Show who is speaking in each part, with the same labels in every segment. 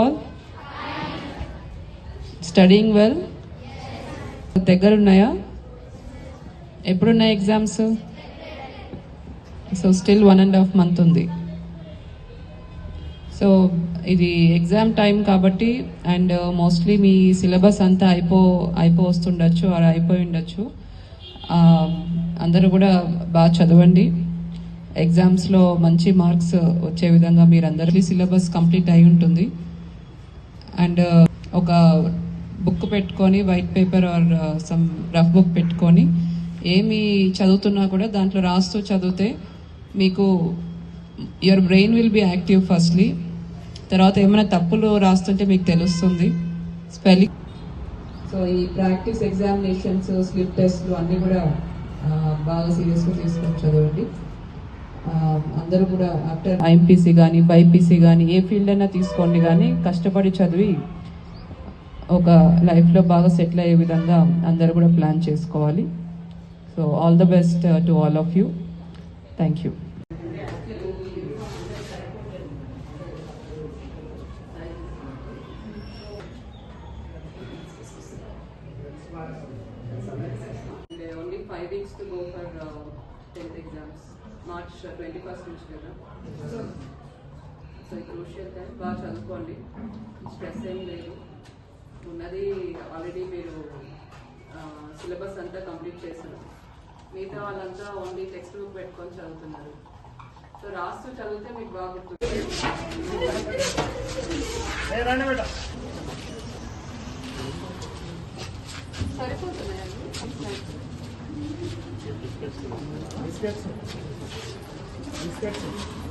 Speaker 1: All studying well దగ్గర ఉన్నాయా ఎప్పుడున్నాయి exams so still one and half month ఉంది. So ఇది ఎగ్జామ్ టైం కాబట్టి అండ్ మోస్ట్లీ uh, మీ సిలబస్ అంతా అయిపో అయిపో వస్తుండొచ్చు అలా అయిపోయి ఉండొచ్చు. అందరూ కూడా బాగా చదవండి. ఎగ్జామ్స్లో మంచి మార్క్స్ వచ్చే విధంగా మీరు అందరికీ సిలబస్ కంప్లీట్ అయి ఉంటుంది. అండ్ uh, ఒక బుక్ పెట్టుకొని white paper or uh, some rough book పెట్టుకొని ఏమి చదువుతున్నా కూడా దాంట్లో రాస్తూ చదివితే మీకు your brain will be active firstly తర్వాత ఏమైనా తప్పులు రాస్తుంటే మీకు తెలుస్తుంది. స్పెల్లింగ్ సో ఈ ప్రాక్టీస్ ఎగ్జామినేషన్స్ స్లిప్ టెస్ట్లు అన్నీ కూడా uh, బాగా సీరియస్గా తీసుకొని చదవండి. అందరూ కూడా ఆఫ్టర్ ఐఎంపీసీ కానీ బైపీసీ కానీ ఏ ఫీల్డ్ అయినా తీసుకోండి కానీ కష్టపడి చదివి ఒక లైఫ్లో బాగా సెటిల్ అయ్యే విధంగా అందరూ కూడా ప్లాన్ చేసుకోవాలి. So all the best to all of you thank you only five weeks to go for tenth exams March twenty first నుంచి కదా? సో ఈ క్రూషియల్ టైం బాగా చదువుకోండి. స్ట్రెస్ ఏం లేదు. ఉన్నది ఆల్రెడీ మీరు సిలబస్ అంతా కంప్లీట్ చేశారు. మిగతా వాళ్ళంతా ఓన్లీ టెక్స్ట్ బుక్ పెట్టుకొని చదువుతున్నారు. సో రాస్తూ చదివితే మీకు బాగా గుర్తుంది సరిపోతున్నాయండి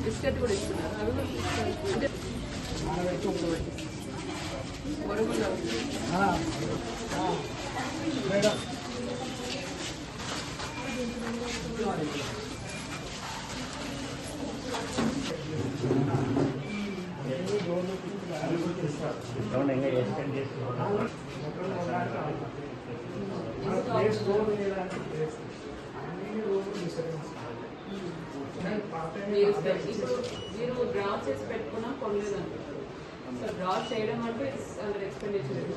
Speaker 1: బిస్కెట్ కూడా ఇస్తున్నారు అవి బొరుగులు మీరు డ్రా చేసి పెట్టుకున్నా కొనలేదు అంటున్నారు సో డ్రా చేయడం అంటే ఇట్స్ అండర్ ఎక్స్పెండిచర్